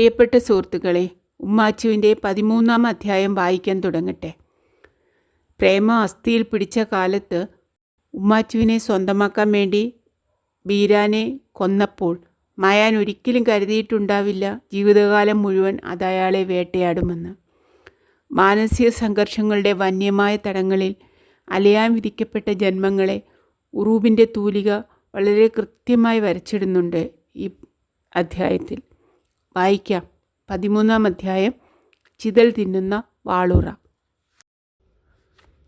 പ്രിയപ്പെട്ട സുഹൃത്തുക്കളെ ഉമ്മാച്ചുവിന്റെ പതിമൂന്നാം അധ്യായം വായിക്കാൻ തുടങ്ങട്ടെ. പ്രേമ അസ്ഥിയിൽ പിടിച്ച കാലത്ത് ഉമ്മാച്ചുവിനെ സ്വന്തമാക്കാൻ വേണ്ടി ബീരാനെ കൊന്നപ്പോൾ മായാൻ ഒരിക്കലും കരുതിയിട്ടുണ്ടാവില്ല ജീവിതകാലം മുഴുവൻ അതയാളെ വേട്ടയാടുമെന്ന്. മാനസിക സംഘർഷങ്ങളുടെ വന്യമായ തടങ്ങളിൽ അലയാൻ വിധിക്കപ്പെട്ട ജന്മങ്ങളെ ഉറൂബിന്റെ തൂലിക വളരെ കൃത്യമായി വരച്ചിടുന്നുണ്ട് ഈ അധ്യായത്തിൽ. വായിക്കാം. പതിമൂന്നാം അധ്യായം. ചിതൽ തിന്നുന്ന വാളൂറ.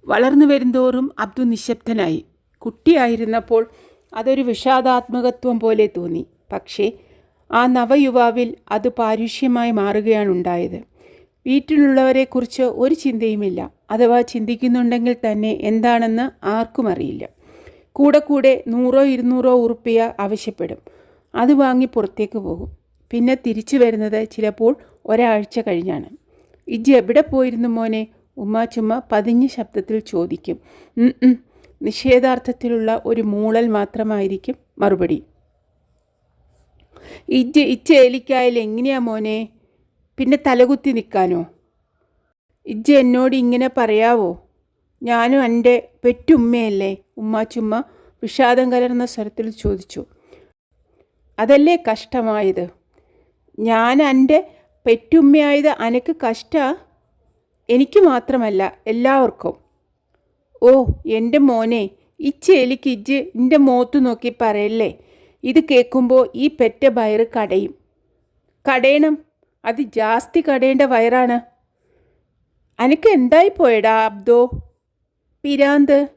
വളർന്നു വരുന്തോറും അബ്ദു നിശബ്ദനായി. കുട്ടിയായിരുന്നപ്പോൾ അതൊരു വിഷാദാത്മകത്വം പോലെ തോന്നി. പക്ഷേ ആ നവയുവാവിൽ അത് പാരുഷ്യമായി മാറുകയാണ് ഉണ്ടായത് വീട്ടിലുള്ളവരെക്കുറിച്ച് ഒരു ചിന്തയുമില്ല. അഥവാ ചിന്തിക്കുന്നുണ്ടെങ്കിൽ തന്നെ എന്താണെന്ന് ആർക്കും അറിയില്ല. കൂടെ കൂടെ നൂറോ ഇരുന്നൂറോ ഉറുപ്പിയ ആവശ്യപ്പെടും. അത് വാങ്ങി പുറത്തേക്ക് പോകും. പിന്നെ തിരിച്ചു വരുന്നത് ചിലപ്പോൾ ഒരാഴ്ച കഴിഞ്ഞാണ്. ഇജ്ജ് എവിടെ പോയിരുന്നു മോനെ? ഉമ്മാച്ചുമ്മ പതിഞ്ഞ ശബ്ദത്തിൽ ചോദിക്കും. നിഷേധാർത്ഥത്തിലുള്ള ഒരു മൂളൽ മാത്രമായിരിക്കും മറുപടി. ഇജ്ജ് ഇച്ച ഏലിക്കായാൽ എങ്ങനെയാ മോനെ? പിന്നെ തലകുത്തി നിൽക്കാനോ? ഇജ്ജ് എന്നോട് ഇങ്ങനെ പറയാവോ? ഞാനും എന്റെ പെറ്റുമ്മയല്ലേ? ഉമ്മാച്ചുമ്മ വിഷാദം കലർന്ന സ്വരത്തിൽ ചോദിച്ചു. അതല്ലേ കഷ്ടമായത്? ഞാൻ എന്റെ പെറ്റുമ്മയായത് അനക്ക് കഷ്ട? എനിക്ക് മാത്രമല്ല എല്ലാവർക്കും. ഓ എന്റെ മോനെ ഈ ഇജ്ജ് എന്റെ മോത്ത് നോക്കി പറയല്ലേ? ഇത് കേൾക്കുമ്പോൾ ഈ പെറ്റ വയറ് കടയും. കടയണം. അത് ജാസ്തി കടയേണ്ട വയറാണ്. അനക്ക് എന്തായി പോയടാ അബ്ദോ? പിരാന്ത്.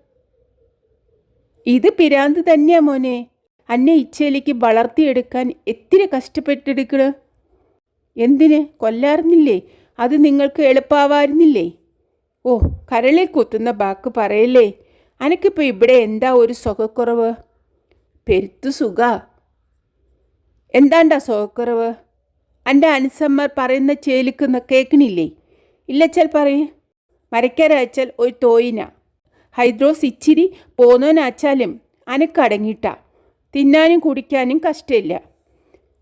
ഇത് പിരാന്ത് തന്നെയാ മോനെ. അന്നെ ഇച്ചയിലേക്ക് വളർത്തിയെടുക്കാൻ എത്തിരി കഷ്ടപ്പെട്ടെടുക്കണ് എന്തിന്? കൊല്ലാറുന്നില്ലേ? അത് നിങ്ങൾക്ക് എളുപ്പാവായിരുന്നില്ലേ ഓ കരളിൽ കുത്തുന്ന ബാക്ക് പറയല്ലേ? അനക്കിപ്പോൾ ഇവിടെ എന്താ ഒരു സുഖക്കുറവ്? പെരുത്തു സുഖ. എന്താണ്ടാ സുഖക്കുറവ്? എന്റെ അനുസമ്മർ പറയുന്ന ചേലിക്കുന്ന കേൾക്കണില്ലേ ഇല്ലച്ചാൽ പറയേ. മരക്കാരയച്ചാൽ ഒരു തോയിന. ഹൈദ്രോസ് ഇച്ചിരി പോന്നോനച്ചാലും അനക്കടങ്ങിട്ട. തിന്നാനും കുടിക്കാനും കഷ്ടമില്ല.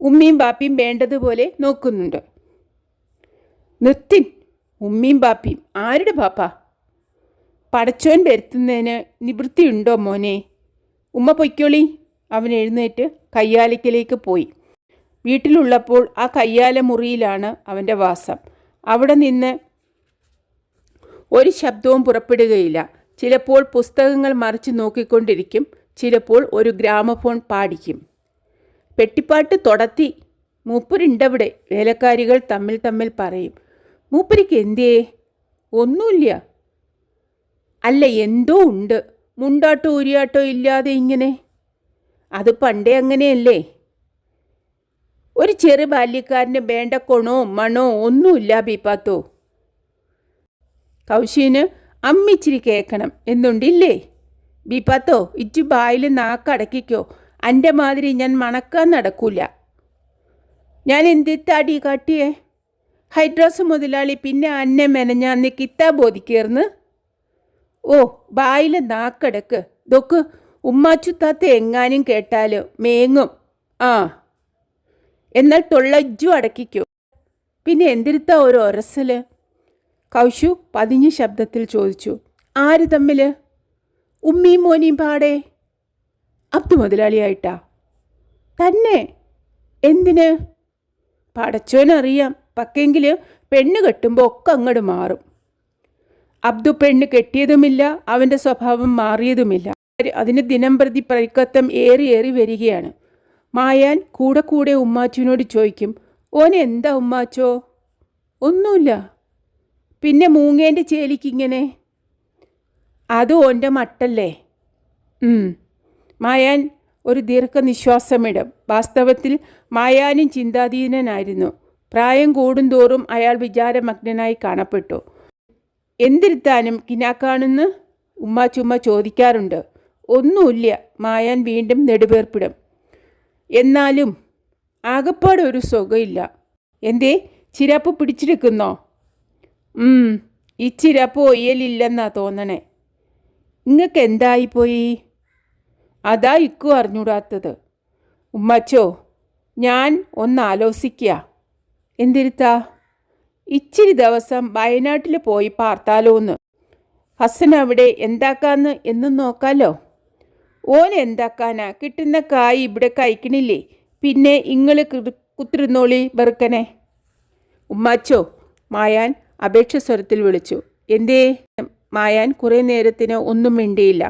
ഉമ്മിയും ബാപ്പിയും വേണ്ടതുപോലെ നോക്കുന്നുണ്ട്. നിർത്തിൻ ഉമ്മിയും ബാപ്പിയും. ആരുടെ ബാപ്പ പടച്ചോൻ വരുത്തുന്നതിന് നിവൃത്തിയുണ്ടോ മോനെ? ഉമ്മ പൊയ്ക്കോളി. അവൻ എഴുന്നേറ്റ് കയ്യാലയ്ക്കലേക്ക് പോയി. വീട്ടിലുള്ളപ്പോൾ ആ കയ്യാല മുറിയിലാണ് അവന്റെ വാസം. അവിടെ നിന്ന് ഒരു ശബ്ദവും പുറപ്പെടുകയില്ല. ചിലപ്പോൾ പുസ്തകങ്ങൾ മറിച്ച് നോക്കിക്കൊണ്ടിരിക്കും. ചിലപ്പോൾ ഒരു ഗ്രാമഫോൺ പാടിക്കും. പെട്ടിപ്പാട്ട് തുടത്തി. മൂപ്പരുണ്ടവിടെ വേലക്കാരികൾ തമ്മിൽ തമ്മിൽ പറയും. മൂപ്പരിക്ക് എന്തേ ഒന്നുമില്ല അല്ല എന്തോ ഉണ്ട്. മുണ്ടാട്ടോ ഉരിയാട്ടോ ഇല്ലാതെ ഇങ്ങനെ. അത് പണ്ടേ അങ്ങനെയല്ലേ? ഒരു ചെറു ബാല്യക്കാരന് വേണ്ട കൊണോ മണോ ഒന്നുമില്ല ബീപ്പാത്തോ. കൗശീന് അമ്മിച്ചിരി കേൾക്കണം എന്നുണ്ടില്ലേ? ബീപ്പാത്തോ ഇച്ചു ബായിൽ നാക്കടക്കിക്കോ. എന്റെ മാതിരി ഞാൻ മണക്കാൻ നടക്കൂല. ഞാൻ എന്തിത്താടി കാട്ടിയേ? ഹൈഡ്രോസ് മുതലാളി പിന്നെ അന്നെ മെനഞ്ഞാന്ന് കിത്താ ബോധിക്കേർന്ന് ഓ ബായിൽ നാക്കടക്ക്. ദൊക്ക് ഉമ്മാച്ചുത്താത്ത എങ്ങാനും കേട്ടാലോ? മേങ്ങും. ആ. എന്നാൽ തൊള്ളജ്ജു അടക്കിക്കോ. പിന്നെ എന്തിരുത്താ ഒരു ഒരസൽ കൗശു പതിഞ്ഞ ശബ്ദത്തിൽ ചോദിച്ചു. ആര് തമ്മിൽ ഉമ്മിയും മോനിയും പാടേ? അബ്ദു മുതലാളിയായിട്ടാ. തന്നെ? എന്തിന്? പടച്ചോനറിയാം. പക്കെങ്കിൽ പെണ്ണ് കെട്ടുമ്പോൾ ഒക്കെ അങ്ങോട്ട് മാറും. അബ്ദു പെണ്ണ് കെട്ടിയതുമില്ല അവന്റെ സ്വഭാവം മാറിയതുമില്ല. അതിന് ദിനം പ്രതി പരിക്കത്തം ഏറി ഏറി വരികയാണ്. മായാൻ കൂടെ കൂടെ ഉമ്മാച്ചുവിനോട് ചോദിക്കും ഓനെ എന്താ ഉമ്മാച്ചോ? ഒന്നുമില്ല. പിന്നെ മൂങ്ങേന്റെ ചേലിക്കിങ്ങനെ അത് ഓന്റെ മട്ടല്ലേ. മായാൻ ഒരു ദീർഘനിശ്വാസമിടും. വാസ്തവത്തിൽ മായാനും ചിന്താധീനനായിരുന്നു. പ്രായം കൂടുന്തോറും അയാൾ വിചാരമഗ്നനായി കാണപ്പെട്ടു. എന്തിരുത്താനും കിനാക്കാണെന്ന് ഉമ്മാച്ചുമ്മ ചോദിക്കാറുണ്ട്. ഒന്നുമില്ല മായാൻ വീണ്ടും നെടുവേർപ്പിടും. എന്നാലും ആകപ്പാടെ ഒരു സുഖമില്ല. എന്തേ ചിരപ്പ് പിടിച്ചെടുക്കുന്നോ? ഈ ചിരപ്പ് ഒയ്യലില്ലെന്നാ തോന്നണേ. നിങ്ങൾക്ക് എന്തായിപ്പോയി? അതാ ഇക്കു അറിഞ്ഞൂടാത്തത്. ഉമ്മച്ചോ ഞാൻ ഒന്ന് ആലോചിക്കുക എന്തിരുത്താ? ഇച്ചിരി ദിവസം വയനാട്ടിൽ പോയി പാർത്താലോന്ന്. ഹസൻ അവിടെ എന്താക്കാന്ന് എന്നും നോക്കാലോ. ഓൻ എന്താക്കാനാ? കിട്ടുന്ന കായ് ഇവിടെ കഴിക്കണില്ലേ? പിന്നെ ഇങ്ങൾ കുത്തിരുന്നോളി വെറുക്കനെ. ഉമ്മാച്ചോ മായാൻ അപേക്ഷ സ്വരത്തിൽ വിളിച്ചു. എന്തേ? മായാൻ കുറേ നേരത്തിന് ഒന്നും മിണ്ടിയില്ല.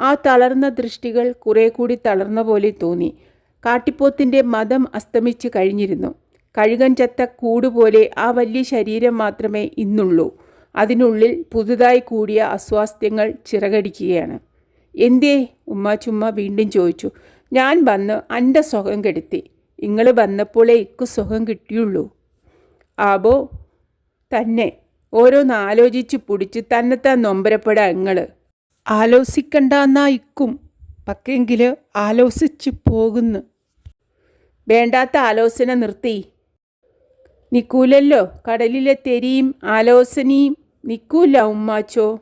ആ തളർന്ന ദൃഷ്ടികൾ കുറേ കൂടി തളർന്ന പോലെ തോന്നി. കാട്ടിപ്പോത്തിന്റെ മതം അസ്തമിച്ച് കഴിഞ്ഞിരുന്നു. കഴുകൻ ചത്ത കൂടുപോലെ ആ വലിയ ശരീരം മാത്രമേ ഇന്നുള്ളൂ. അതിനുള്ളിൽ പുതുതായി കൂടിയ അസ്വാസ്ഥ്യങ്ങൾ ചിറകടിക്കുകയാണ്. എന്തേ? ഉമ്മ ചുമ്മ വീണ്ടും ചോദിച്ചു. ഞാൻ വന്ന് എന്റെ സുഖം കെടുത്തി. നിങ്ങൾ വന്നപ്പോഴേ ഇക്കു സുഖം കിട്ടിയുള്ളൂ. ആബോ തന്നെ. ഓരോന്ന് ആലോചിച്ച് പിടിച്ച് തന്നെത്താൻ നൊമ്പരപ്പെടാ ഇങ്ങൾ. ആലോചിക്കണ്ടെന്നാ ഇക്കും പക്കെങ്കിൽ ആലോചിച്ച് പോകുന്നു. വേണ്ടാത്ത ആലോചന നിർത്തി. നിക്കൂലല്ലോ. കടലിലെ തെരിയും ആലോചനയും നിക്കൂല ഉമ്മാച്ചോ.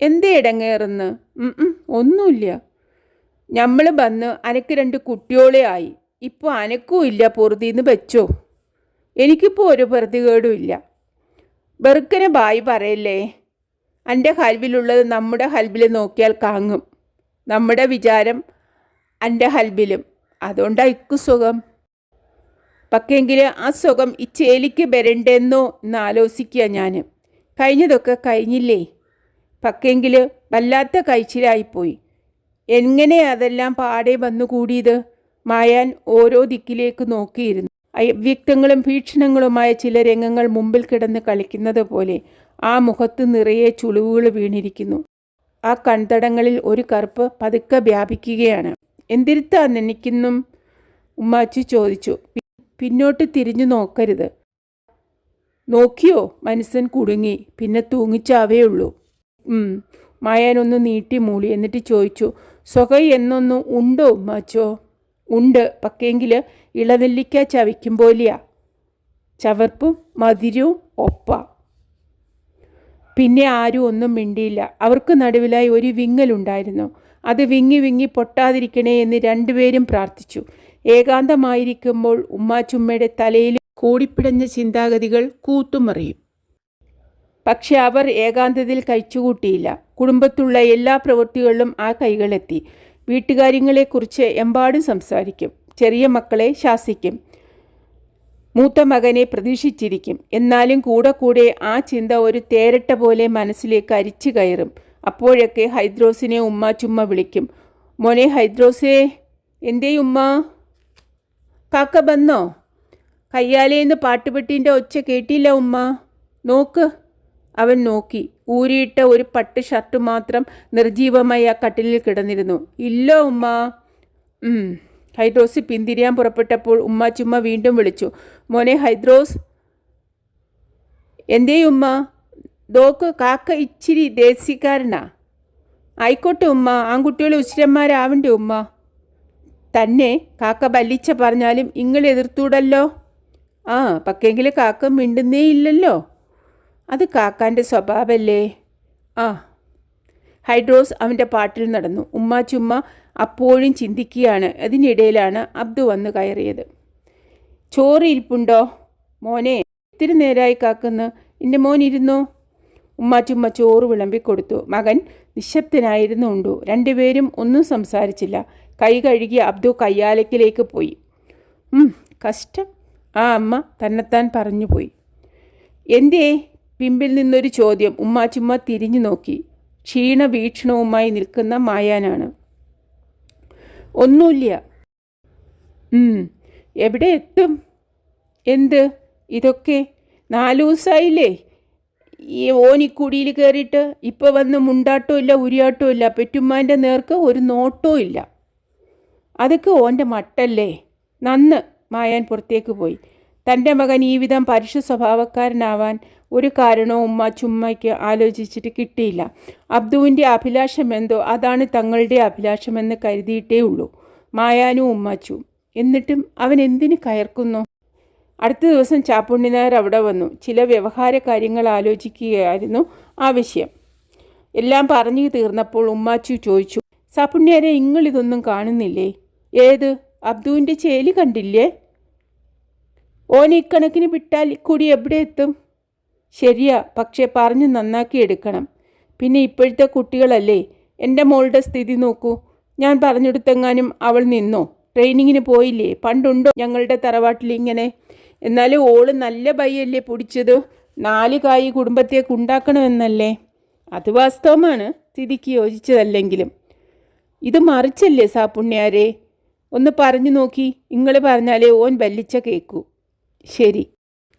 എന്തേ ഇടങ്ങേറുന്ന്? ഉം ഉം, ഒന്നുമില്ല നമ്മൾ വന്ന് അനക്ക് രണ്ട് കുട്ടിയോളെ ആയി. ഇപ്പോൾ അനക്കും ഇല്ല പൊറുതിന്ന് വെച്ചോ. എനിക്കിപ്പോൾ ഒരു പ്രതികേടും ഇല്ല. വെറുക്കനെ ബായി പറയല്ലേ? എന്റെ ഹൽബിലുള്ളത് നമ്മുടെ ഹൽബിൽ നോക്കിയാൽ കാങ്ങും. നമ്മുടെ വിചാരം എന്റെ ഹൽബിലും അതുകൊണ്ടാ ഇക്കു സുഖം. പക്കെങ്കിൽ ആ സുഖം ഈ ചേലിക്ക് വരണ്ടെന്നോ എന്ന് ആലോചിക്കുക ഞാൻ കഴിഞ്ഞതൊക്കെ കഴിഞ്ഞില്ലേ? പക്കെങ്കിൽ വല്ലാത്ത കഴിച്ചിലായിപ്പോയി എങ്ങനെ അതെല്ലാം പാടെ വന്നുകൂടിയത് മായാൻ ഓരോ ദിക്കിലേക്ക് നോക്കിയിരുന്നു. അവ്യക്തങ്ങളും ഭീഷണങ്ങളുമായ ചില രംഗങ്ങൾ മുമ്പിൽ കിടന്ന് കളിക്കുന്നത് പോലെ ആ മുഖത്ത് നിറയെ ചുളിവുകൾ വീണിരിക്കുന്നു. ആ കൺതടങ്ങളിൽ ഒരു കറുപ്പ് പതുക്കെ വ്യാപിക്കുകയാണ്. എന്തിരുത്താ നെനിക്കുന്നും? ഉമ്മാച്ചി ചോദിച്ചു. പിന്നോട്ട് തിരിഞ്ഞു നോക്കരുത്. നോക്കിയോ? മനസ്സൻ കുടുങ്ങി. പിന്നെ തൂങ്ങിച്ചാവേ ഉള്ളൂ. മായാനൊന്ന് നീട്ടി മൂളി. എന്നിട്ട് ചോദിച്ചു സ്വകൈ എന്നൊന്ന് ഉണ്ടോ ഉമ്മാച്ചോ? ഉണ്ട്. പക്കെങ്കിൽ ഇളനെല്ലിക്ക ചവയ്ക്കും പോലെയാ. ചവർപ്പും മധുരവും ഒപ്പ. പിന്നെ ആരും ഒന്നും മിണ്ടിയില്ല. അവർക്ക് നടുവിലായി ഒരു വിങ്ങലുണ്ടായിരുന്നു അത് വിങ്ങി വിങ്ങി പൊട്ടാതിരിക്കണേ എന്ന് രണ്ടുപേരും പ്രാർത്ഥിച്ചു. ഏകാന്തമായിരിക്കുമ്പോൾ ഉമ്മാച്ചുമ്മയുടെ തലയിൽ കൂടിപ്പിടഞ്ഞ ചിന്താഗതികൾ കൂത്തുമറിയും. പക്ഷെ അവർ ഏകാന്തതയിൽ കഴിച്ചുകൂട്ടിയില്ല. കുടുംബത്തുള്ള എല്ലാ പ്രവൃത്തികളിലും ആ കൈകളെത്തി. വീട്ടുകാര്യങ്ങളെക്കുറിച്ച് എമ്പാടും സംസാരിക്കും. ചെറിയ മക്കളെ ശാസിക്കും. മൂത്ത മകനെ പ്രതീക്ഷിച്ചിരിക്കും. എന്നാലും കൂടെ കൂടെ ആ ചിന്ത ഒരു തേരട്ട പോലെ മനസ്സിലേക്ക് അരിച്ചു കയറും. അപ്പോഴൊക്കെ ഹൈദ്രോസിനെ ഉമ്മ ചുമ്മ വിളിക്കും. മോനെ ഹൈദ്രോസേ എന്തേ ഉമ്മ? കാക്ക വന്നോ? കയ്യാലേന്ന് പാട്ടുപെട്ടിന്റെ ഒച്ച കേട്ടില്ല ഉമ്മ. നോക്ക്. അവൻ നോക്കി. ഊരിയിട്ട ഒരു പട്ട് ഷർട്ട് മാത്രം നിർജീവമായി ആ കട്ടിലിൽ കിടന്നിരുന്നു. ഇല്ല ഉമ്മ. ഉം. ഹൈദ്രോസ് പിന്തിരിയാൻ പുറപ്പെട്ടപ്പോൾ ഉമ്മ ചുമ്മ വീണ്ടും വിളിച്ചു. മോനെ ഹൈദ്രോസ് എന്തേ ഉമ്മ ദോക്ക് കാക്ക ഇച്ചിരി ദേശീക്കാരനാ ആയിക്കോട്ടെ ഉമ്മ ആൺകുട്ടികൾ ഉച്ചിരന്മാരാവണ്ടേ ഉമ്മ. തന്നെ കാക്ക ബല്ലിച്ച പറഞ്ഞാലും ഇങ്ങൾ എതിർത്തൂടല്ലോ. ആ പക്കെങ്കിൽ കാക്ക മിണ്ടുന്നേ ഇല്ലല്ലോ അത് കാക്കാന്റെ സ്വഭാവമല്ലേ ആ. ഹൈഡ്രോസ് അവന്റെ പാട്ടിൽ നടന്നു. ഉമ്മ ചുമ്മ അപ്പോഴും ചിന്തിക്കുകയാണ്. അതിനിടയിലാണ് അബ്ദു വന്ന് കയറിയത്. ചോറ് ഇരിപ്പുണ്ടോ മോനെ ഇത്തിരി നേരായി കാക്കുന്നു. എന്റെ മോൻ ഇരുന്നു? ഉമ്മ ചുമ്മ ചോറ് വിളമ്പിക്കൊടുത്തു മകൻ നിശബ്ദനായിരുന്നുണ്ടു രണ്ടുപേരും ഒന്നും സംസാരിച്ചില്ല. കൈ കഴുകി അബ്ദു കയ്യാലക്കിലേക്ക് പോയി. കഷ്ടം. ആ അമ്മ തന്നെത്താൻ പറഞ്ഞുപോയി. എന്തേ? പിമ്പിൽ നിന്നൊരു ചോദ്യം. ഉമ്മ തിരിഞ്ഞു നോക്കി. ക്ഷീണ വീക്ഷണവുമായി നിൽക്കുന്ന മായാനാണ്. ഒന്നുമില്ല. എവിടെ എത്തും? എന്ത്? ഇതൊക്കെ നാലു ദിവസമായില്ലേ ഈ ഓനിക്കുടിയിൽ കയറിയിട്ട് ഇപ്പോൾ വന്ന് മുണ്ടാട്ടവും ഇല്ല ഉരിയാട്ടവും ഇല്ല പെറ്റുമ്മാന്റെ നേർക്ക് ഒരു നോട്ടവും ഇല്ല. അതൊക്കെ ഓന്റെ മട്ടല്ലേ? നന്ന് മായാൻ പുറത്തേക്ക് പോയി. തന്റെ മകൻ ഈ വിധം പരുഷ സ്വഭാവക്കാരനാവാൻ ഒരു കാരണവും ചുമ്മയ്ക്ക് ആലോചിച്ചിട്ട് കിട്ടിയില്ല. അബ്ദുവിന്റെ അഭിലാഷം എന്തോ അതാണ് തങ്ങളുടെ അഭിലാഷമെന്ന് കരുതിയിട്ടേ ഉള്ളൂ. മായാനും ഉമ്മച്ചു. എന്നിട്ടും അവൻ എന്തിന് കയർക്കുന്നു? അടുത്ത ദിവസം ചാപ്പുണ്ണിനാർ അവിടെ വന്നു. ചില വ്യവഹാര കാര്യങ്ങൾ ആലോചിക്കുകയായിരുന്നു ആവശ്യം എല്ലാം പറഞ്ഞു തീർന്നപ്പോൾ ഉമ്മാച്ചു ചോദിച്ചു സാപ്പുണ്ണിയാരെ ഇങ്ങളിതൊന്നും കാണുന്നില്ലേ? ഏത്? അബ്ദുവിന്റെ ചേലി കണ്ടില്ലേ? ഓൻ ഇക്കണക്കിന് വിട്ടാൽ കുടി എവിടെ എത്തും? ശരിയാ പക്ഷേ പറഞ്ഞ് നന്നാക്കി എടുക്കണം. പിന്നെ ഇപ്പോഴത്തെ കുട്ടികളല്ലേ? എന്റെ മോളുടെ സ്ഥിതി നോക്കൂ. ഞാൻ പറഞ്ഞെടുത്തെങ്ങാനും അവൾ നിന്നോ? ട്രെയിനിങ്ങിന് പോയില്ലേ? പണ്ടുണ്ടോ ഞങ്ങളുടെ തറവാട്ടിൽ ഇങ്ങനെ? എന്നാലും ഓൾ നല്ല ബയ്യല്ലേ പൊടിച്ചത്? നാല് കായ് കുടുംബത്തേക്ക് ഉണ്ടാക്കണമെന്നല്ലേ? അത് വാസ്തവമാണ് സ്ഥിതിക്ക് യോജിച്ചതല്ലെങ്കിലും. ഇത് മറിച്ചല്ലേ സാപ്പുണ്യാരെ ഒന്ന് പറഞ്ഞു നോക്കി. നിങ്ങൾ പറഞ്ഞാലേ ഓൻ വല്ലിച്ച കേക്കൂ. ശരി.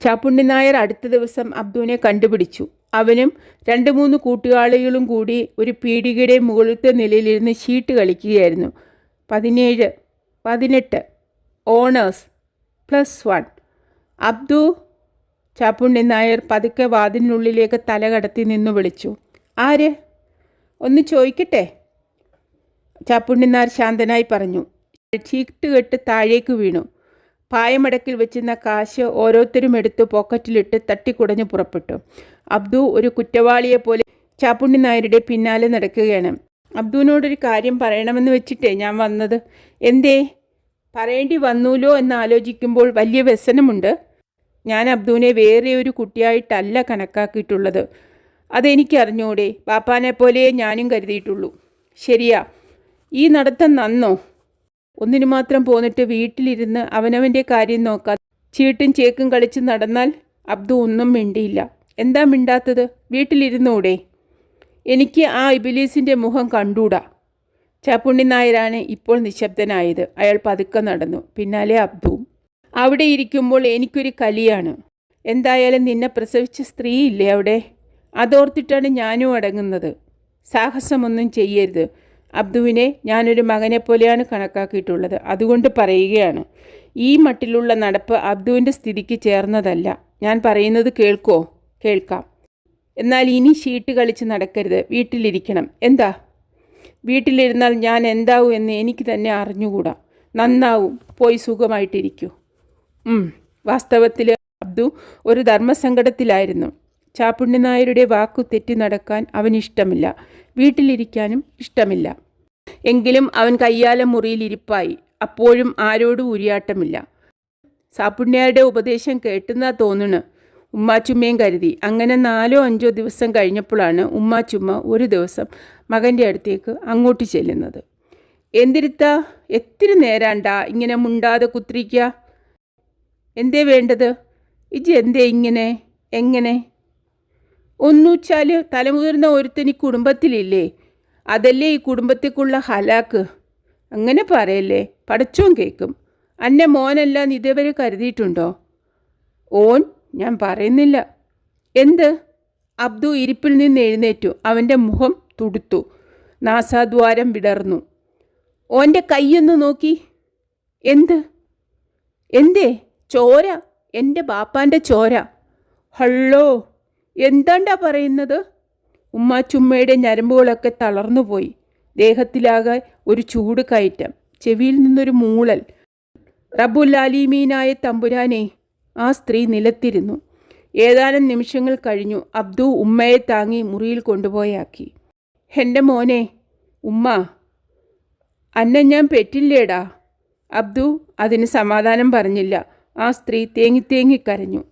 ചാപ്പുണ്ണി നായർ അടുത്ത ദിവസം അബ്ദുവിനെ കണ്ടുപിടിച്ചു. അവനും രണ്ട് മൂന്ന് കൂട്ടുകാളികളും കൂടി ഒരു പീടികയുടെ മുകളിലത്തെ നിലയിലിരുന്ന് ഷീട്ട് കളിക്കുകയായിരുന്നു. പതിനേഴ് പതിനെട്ട് honours plus one. Abdu Chappunni Nair പതുക്കെ വാതിലിനുള്ളിലേക്ക് തല കടത്തി നിന്ന് വിളിച്ചു. ആര്? ഒന്ന് ചോദിക്കട്ടെ? ചാപ്പുണ്ണിനാർ ശാന്തനായി പറഞ്ഞു. ചീട്ട് കെട്ട് താഴേക്ക് വീണു. പായമടക്കിൽ വെച്ചിരുന്ന കാശ് ഓരോരുത്തരും എടുത്ത് പോക്കറ്റിലിട്ട് തട്ടിക്കുടഞ്ഞ് പുറപ്പെട്ടു. അബ്ദു ഒരു കുറ്റവാളിയെപ്പോലെ ചാപ്പുണ്ണി നായരുടെ പിന്നാലെ നടക്കുകയാണ്. അബ്ദുവിനോടൊരു കാര്യം പറയണമെന്ന് വെച്ചിട്ടേ ഞാൻ വന്നത്. എന്തേ? പറയേണ്ടി വന്നൂലോ എന്ന് ആലോചിക്കുമ്പോൾ വലിയ വ്യസനമുണ്ട്. ഞാൻ അബ്ദുവിനെ വേറെ ഒരു കുട്ടിയായിട്ടല്ല കണക്കാക്കിയിട്ടുള്ളത്. അതെനിക്കറിഞ്ഞൂടെ. പാപ്പാനെ പോലെ ഞാനും കരുതിയിട്ടുള്ളൂ. ശരിയാ. ഈ നടത്തം നന്നോ? ഒന്നിനു മാത്രം പോന്നിട്ട് വീട്ടിലിരുന്ന് അവനവന്റെ കാര്യം നോക്കാതെ ചീട്ടും ചേക്കും കളിച്ച് നടന്നാൽ അബ്ദു ഒന്നും മിണ്ടിയില്ല. എന്താ മിണ്ടാത്തത്? വീട്ടിലിരുന്നൂടെ. എനിക്ക് ആ ഇബിലീസിന്റെ മുഖം കണ്ടൂടാ. ചാപ്പുണ്ണി നായരാണ് ഇപ്പോൾ നിശബ്ദനായത്. അയാൾ പതുക്കെ നടന്നു. പിന്നാലെ അബ്ദുവും അവിടെ ഇരിക്കുമ്പോൾ എനിക്കൊരു കലിയാണ്. എന്തായാലും നിന്നെ പ്രസവിച്ച സ്ത്രീയില്ലേ അവിടെ? അതോർത്തിട്ടാണ് ഞാനും അടങ്ങുന്നത്. സാഹസമൊന്നും ചെയ്യരുത്. അബ്ദുവിനെ ഞാനൊരു മകനെപ്പോലെയാണ് കണക്കാക്കിയിട്ടുള്ളത്. അതുകൊണ്ട് പറയുകയാണ് ഈ മട്ടിലുള്ള നടപ്പ് അബ്ദുവിന്റെ സ്ഥിതിക്ക് ചേർന്നതല്ല. ഞാൻ പറയുന്നത് കേൾക്കോ? കേൾക്കാം. എന്നാൽ ഇനി ഷീട്ട് കളിച്ച് നടക്കരുത്. വീട്ടിലിരിക്കണം. എന്താ? വീട്ടിലിരുന്നാൽ ഞാൻ എന്താവും എന്ന് എനിക്ക് തന്നെ അറിഞ്ഞുകൂടാ. നന്നാവും. പോയി സുഖമായിട്ടിരിക്കൂ. വാസ്തവത്തിൽ അബ്ദു ഒരു ധർമ്മസങ്കടത്തിലായിരുന്നു. ചാപ്പുണ്ണി നായരുടെ വാക്കു തെറ്റി നടക്കാൻ അവനിഷ്ടമില്ല. വീട്ടിലിരിക്കാനും ഇഷ്ടമില്ല. എങ്കിലും അവൻ കയ്യാല മുറിയിലിരിപ്പായി. അപ്പോഴും ആരോടും ഉരിയാട്ടമില്ല സാപ്പുണ്യാരുടെ ഉപദേശം കേട്ടെന്നാ തോന്നണ്. ഉമ്മാച്ചുമ്മയും കരുതി. അങ്ങനെ നാലോ അഞ്ചോ ദിവസം കഴിഞ്ഞപ്പോഴാണ് ഉമ്മാച്ചുമ്മ ഒരു ദിവസം മകന്റെ അടുത്തേക്ക് അങ്ങോട്ട് ചെല്ലുന്നത്. എന്തിരുത്താ? എത്തിരി നേരാണ്ട? ഇങ്ങനെ മുണ്ടാതെ കുത്തിരിക്കുക എന്തേ വേണ്ടത്? ഇജ് എന്തേ ഇങ്ങനെ? എങ്ങനെ? ഒന്നുവെച്ചാൽ തലമുതിർന്ന ഒരുത്തനി കുടുംബത്തിലില്ലേ? അതല്ലേ ഈ കുടുംബത്തേക്കുള്ള ഹലാക്ക്? അങ്ങനെ പറയല്ലേ? പടച്ചോൻ കേൾക്കും അന്നെ മോനെല്ലാം ഇതേവരെ കരുതിയിട്ടുണ്ടോ? ഓൻ ഞാൻ പറയുന്നില്ല. എന്ത്? അബ്ദു ഇരിപ്പിൽ നിന്ന് എഴുന്നേറ്റു. അവന്റെ മുഖം തുടുത്തു. നാസാദ്വാരം വിടർന്നു. ഓന്റെ കൈയൊന്ന് നോക്കി. എന്ത്? എന്തേ? ചോര? എന്റെ ബാപ്പാന്റെ ചോര. ഹള്ളോ! എന്താണ്ടാ പറയുന്നത്? ഉമ്മ ചുമ്മയുടെ ഞരമ്പുകളൊക്കെ തളർന്നുപോയി ദേഹത്തിലാകെ ഒരു ചൂട് കയറ്റം. ചെവിയിൽ നിന്നൊരു മൂളൽ. റബുല്ലാലിമീനായ തമ്പുരാനെ ആ സ്ത്രീ നിലത്തിരുന്നു. ഏതാനും നിമിഷങ്ങൾ കഴിഞ്ഞു അബ്ദു ഉമ്മയെ താങ്ങി മുറിയിൽ കൊണ്ടുപോയാക്കി. എന്റെ മോനെ ഉമ്മ അന്നെ ഞാൻ പെറ്റില്ലേടാ? അബ്ദു അതിന് സമാധാനം പറഞ്ഞില്ല. ആ സ്ത്രീ തേങ്ങി തേങ്ങി കരഞ്ഞു.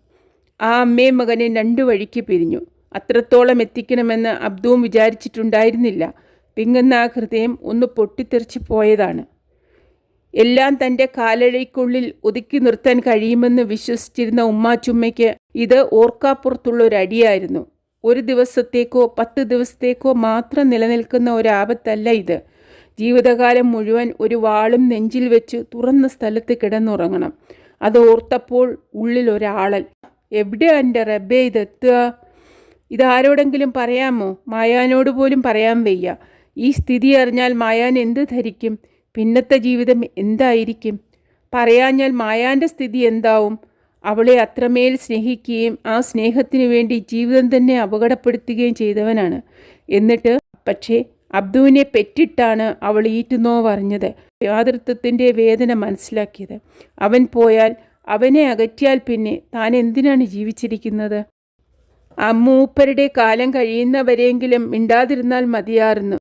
ആ അമ്മയും മകനെ രണ്ടു വഴിക്ക് പിരിഞ്ഞു. അത്രത്തോളം എത്തിക്കണമെന്ന് അബ്ദുവും വിചാരിച്ചിട്ടുണ്ടായിരുന്നില്ല. പിങ്ങുന്ന ആ ഹൃദയം ഒന്ന് പൊട്ടിത്തെറിച്ച് പോയതാണ്. എല്ലാം തന്റെ കാലഴയ്ക്കുള്ളിൽ ഒതുക്കി നിർത്താൻ കഴിയുമെന്ന് വിശ്വസിച്ചിരുന്ന ഉമ്മാച്ചുമ്മയ്ക്ക് ഇത് ഓർക്കാപ്പുറത്തുള്ള ഒരു ദിവസത്തേക്കോ പത്ത് ദിവസത്തേക്കോ മാത്രം നിലനിൽക്കുന്ന ഒരാപത്തല്ല ഇത്. ജീവിതകാലം മുഴുവൻ ഒരു വാളും നെഞ്ചിൽ വെച്ച് തുറന്ന സ്ഥലത്ത് കിടന്നുറങ്ങണം. അത് ഓർത്തപ്പോൾ ഉള്ളിൽ എവിടെ എന്റെ റബ്ബേ ഇതെത്തുക? ഇതാരോടെങ്കിലും പറയാമോ? മായാനോട് പോലും പറയാൻ വയ്യ. ഈ സ്ഥിതി അറിഞ്ഞാൽ മായാൻ എന്ത് ധരിക്കും? പിന്നത്തെ ജീവിതം എന്തായിരിക്കും? പറയാഞ്ഞാൽ മായാന്റെ സ്ഥിതി എന്താവും? അവളെ അത്രമേൽ സ്നേഹിക്കുകയും ആ സ്നേഹത്തിനു വേണ്ടി ജീവിതം തന്നെ അപകടപ്പെടുത്തുകയും ചെയ്തവനാണ്. എന്നിട്ട് പക്ഷേ അബ്ദുവിനെ പെറ്റിട്ടാണ് അവൾ ഈറ്റുന്നോ പറഞ്ഞത് യാതൃത്വത്തിന്റെ വേദന മനസ്സിലാക്കിയത്. അവൻ പോയാൽ അവനെ അകറ്റിയാൽ പിന്നെ താൻ എന്തിനാണ് ജീവിച്ചിരിക്കുന്നത്? ആ മൂപ്പരുടെ കാലം കഴിയുന്നവരെങ്കിലും മിണ്ടാതിരുന്നാൽ മതിയാറുന്നു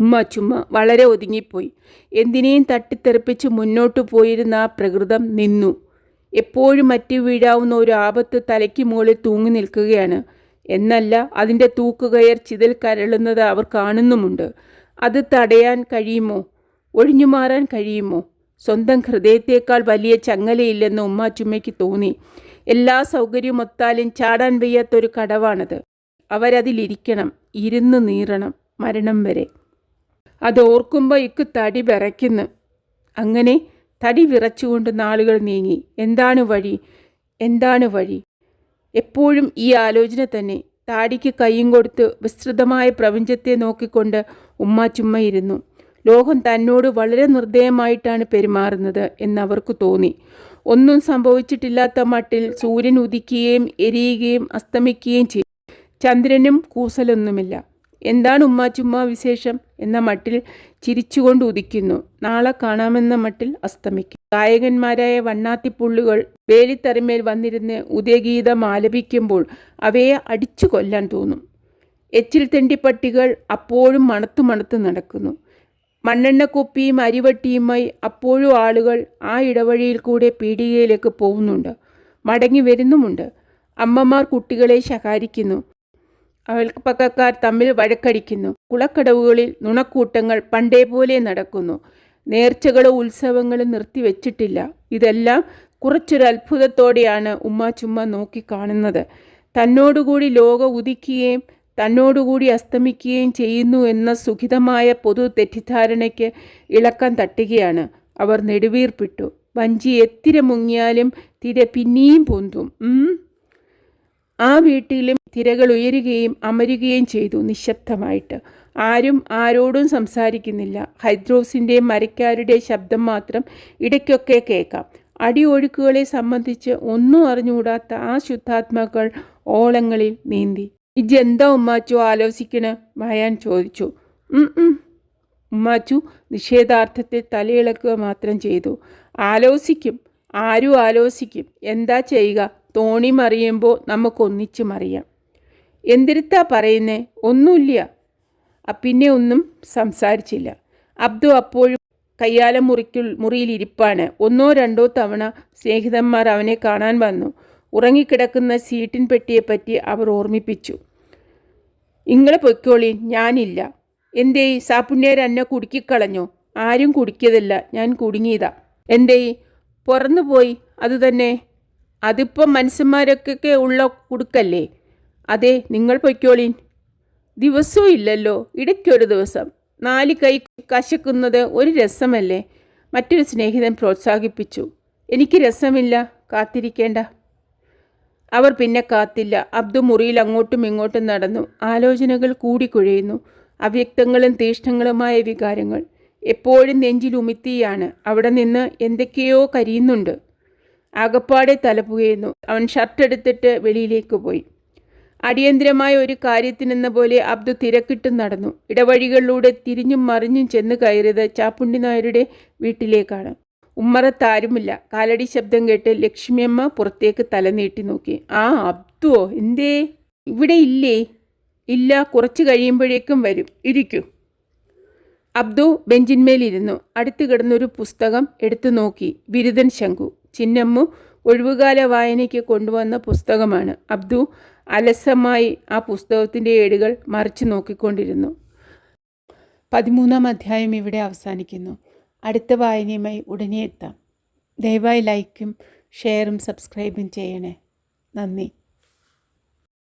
ഉമ്മ ചുമ്മ വളരെ ഒതുങ്ങിപ്പോയി. എന്തിനേയും തട്ടിത്തെറിപ്പിച്ച് മുന്നോട്ടു പോയിരുന്ന ആ പ്രകൃതം നിന്നു. എപ്പോഴും മറ്റു വീഴാവുന്ന ഒരു ആപത്ത് തലയ്ക്ക് മുകളിൽ തൂങ്ങി നിൽക്കുകയാണ്. എന്നല്ല അതിന്റെ തൂക്കുകയർ ചിതൽ കരളുന്നത് അവർ കാണുന്നുമുണ്ട്. അത് തടയാൻ കഴിയുമോ? ഒഴിഞ്ഞു മാറാൻ കഴിയുമോ? സ്വന്തം ഹൃദയത്തേക്കാൾ വലിയ ചങ്ങലയില്ലെന്ന് ഉമ്മാച്ചുമ്മയ്ക്ക് തോന്നി. എല്ലാ സൗകര്യം ഒത്താലും ചാടാൻ വയ്യാത്തൊരു കടവാണത്. അവരതിലിരിക്കണം ഇരുന്ന് നീറണം മരണം വരെ. അത് ഓർക്കുമ്പോൾ ഇക്ക് തടി വിറയ്ക്കുന്നു. അങ്ങനെ തടി വിറച്ചുകൊണ്ട് നാളുകൾ നീങ്ങി. എന്താണ് വഴി? എന്താണ് വഴി? എപ്പോഴും ഈ ആലോചന തന്നെ. താടിക്ക് കൈയും കൊടുത്ത് വിസ്തൃതമായ പ്രപഞ്ചത്തെ നോക്കിക്കൊണ്ട് ഉമ്മ ഇരുന്നു. ലോകം തന്നോട് വളരെ നിർദ്ദയമായിട്ടാണ് പെരുമാറുന്നത് എന്നവർക്ക് തോന്നി. ഒന്നും സംഭവിച്ചിട്ടില്ലാത്ത മട്ടിൽ സൂര്യൻ ഉദിക്കുകയും എരിയുകയും അസ്തമിക്കുകയും ചെയ്യും ചന്ദ്രനും കൂസലൊന്നുമില്ല. എന്താണ് ഉമ്മ ചുമ്മാ വിശേഷം എന്ന മട്ടിൽ ചിരിച്ചുകൊണ്ട് ഉദിക്കുന്നു. നാളെ കാണാമെന്ന മട്ടിൽ അസ്തമിക്കും. ഗായകന്മാരായ വണ്ണാത്തിപ്പുള്ളുകൾ വേലിത്തറിമേൽ വന്നിരുന്ന് ഉദയഗീതം ആലപിക്കുമ്പോൾ അവയെ അടിച്ചു കൊല്ലാൻ തോന്നും. എച്ചിൽ തെണ്ടിപ്പട്ടികൾ അപ്പോഴും മണത്തു മണത്ത് നടക്കുന്നു. മണ്ണെണ്ണക്കുപ്പിയും അരിവട്ടിയുമായി അപ്പോഴും ആളുകൾ ആ ഇടവഴിയിൽ കൂടെ പീടികയിലേക്ക് പോകുന്നുണ്ട്. മടങ്ങി വരുന്നുമുണ്ട്. അമ്മമാർ കുട്ടികളെ ശകാരിക്കുന്നു. അയൽപ്പക്കക്കാർ തമ്മിൽ വഴക്കടിക്കുന്നു. കുളക്കടവുകളിൽ നുണക്കൂട്ടങ്ങൾ പണ്ടേ പോലെ നടക്കുന്നു. നേർച്ചകളോ ഉത്സവങ്ങളും നിർത്തിവെച്ചിട്ടില്ല. ഇതെല്ലാം കുറച്ചൊരു അത്ഭുതത്തോടെയാണ് ഉമ്മ ചുമ്മ നോക്കിക്കാണുന്നത് തന്നോടുകൂടി ലോകം ഉദിക്കുകയും തന്നോടുകൂടി അസ്തമിക്കുകയും ചെയ്യുന്നു എന്ന സുഖിതമായ പൊതു തെറ്റിദ്ധാരണയ്ക്ക് ഇളക്കം തട്ടുകയാണ്. അവർ നെടുവീർപ്പിട്ടു. വഞ്ചി എത്തിര മുങ്ങിയാലും തിര പിന്നെയും പൊന്തും. ആ വീട്ടിലും തിരകൾ ഉയരുകയും അമരുകയും ചെയ്തു നിശബ്ദമായിട്ട്. ആരും ആരോടും സംസാരിക്കുന്നില്ല. ഹൈദ്രോസിന്റെ മരക്കാരുടെ ശബ്ദം മാത്രം ഇടയ്ക്കൊക്കെ കേൾക്കാം. അടി അടിയൊഴുക്കുകളെ സംബന്ധിച്ച് ഒന്നും അറിഞ്ഞുകൂടാത്ത ആ ശുദ്ധാത്മാക്കൾ ഓളങ്ങളിൽ നീന്തി. ഇജെന്താ ഉമ്മാച്ചു ആലോചിക്കണ? മായാൻ ചോദിച്ചു. ഉമ്മാച്ചു നിഷേധാർത്ഥത്തെ തലയിളക്കുക മാത്രം ചെയ്തു. ആലോചിക്കും. ആരും ആലോചിക്കും. എന്താ ചെയ്യുക? തോണി മറിയുമ്പോൾ നമുക്കൊന്നിച്ച് മറിയാം. എന്തിരുത്താ പറയുന്നേ? ഒന്നുമില്ല. പിന്നെ ഒന്നും സംസാരിച്ചില്ല. അബ്ദു അപ്പോഴും കയ്യാലം മുറിക്കുൾ മുറിയിലിരിപ്പാണ്. ഒന്നോ രണ്ടോ തവണ സ്നേഹിതന്മാർ അവനെ കാണാൻ വന്നു. ഉറങ്ങിക്കിടക്കുന്ന സീറ്റിൻ പെട്ടിയെപ്പറ്റി അവർ ഓർമ്മിപ്പിച്ചു. ഇങ്ങളെ പൊയ്ക്കോളി ഞാനില്ല. എന്തേ സാപ്പുണ്ണിയർ എന്നെ കുടുക്കിക്കളഞ്ഞോ? ആരും കുടിക്കതല്ല. ഞാൻ കുടുങ്ങിയതാ. എന്തേ പുറന്നു പോയി? അത് തന്നെ. അതിപ്പം മനുഷ്യന്മാരൊക്കെ ഉള്ള കുടുക്കല്ലേ? അതെ നിങ്ങൾ പൊയ്ക്കോളീൻ ദിവസവും ഇല്ലല്ലോ. ഇടയ്ക്കൊരു ദിവസം. നാല് കൈ കശക്കുന്നത് ഒരു രസമല്ലേ? മറ്റൊരു സ്നേഹിതൻ പ്രോത്സാഹിപ്പിച്ചു. എനിക്ക് രസമില്ല. കാത്തിരിക്കേണ്ട. അവർ പിന്നെ കാത്തില്ല. അബ്ദു മുറിയിൽ അങ്ങോട്ടും ഇങ്ങോട്ടും നടന്നു. ആലോചനകൾ കൂടിക്കുഴയുന്നു അവ്യക്തങ്ങളും തീഷ്ണങ്ങളുമായ വികാരങ്ങൾ. എപ്പോഴും നെഞ്ചിൽ ഉമിത്തിയാണ്. അവിടെ നിന്ന് എന്തൊക്കെയോ കരിയുന്നുണ്ട്. ആകപ്പാടെ തലപുകയുന്നു അവൻ ഷർട്ട് എടുത്തിട്ട് വെളിയിലേക്ക് പോയി. അടിയന്തിരമായ ഒരു കാര്യത്തിനെന്ന പോലെ അബ്ദു തിരക്കിട്ടും നടന്നു. ഇടവഴികളിലൂടെ തിരിഞ്ഞും മറിഞ്ഞും ചെന്ന് കയറിയത് ചാപ്പുണ്ടി നായരുടെ വീട്ടിലേക്കാണ്. ഉമ്മറത്താരുമില്ല. കാലടി ശബ്ദം കേട്ട് ലക്ഷ്മിയമ്മ പുറത്തേക്ക് തല നീട്ടി നോക്കി. ആ അബ്ദുവോ? എന്തേ? ഇവിടെ ഇല്ലേ? ഇല്ല കുറച്ച് കഴിയുമ്പോഴേക്കും വരും. ഇരിക്കൂ. അബ്ദു ബെഞ്ചിന്മേലിരുന്നു. അടുത്ത് കിടന്നൊരു പുസ്തകം എടുത്തു നോക്കി. ബിരുദൻ ശങ്കു ചിന്നമ്മു ഒഴിവുകാല വായനയ്ക്ക് കൊണ്ടുവന്ന പുസ്തകമാണ്. അബ്ദു അലസമായി ആ പുസ്തകത്തിന്റെ ഏടുകൾ മറിച്ചു നോക്കിക്കൊണ്ടിരുന്നു. പതിമൂന്നാം അധ്യായം ഇവിടെ അവസാനിക്കുന്നു. അടുത്ത വായനയുമായി ഉടനെ എത്താം. ദയവായി ലൈക്കും ഷെയറും സബ്സ്ക്രൈബും ചെയ്യണേ. നന്ദി.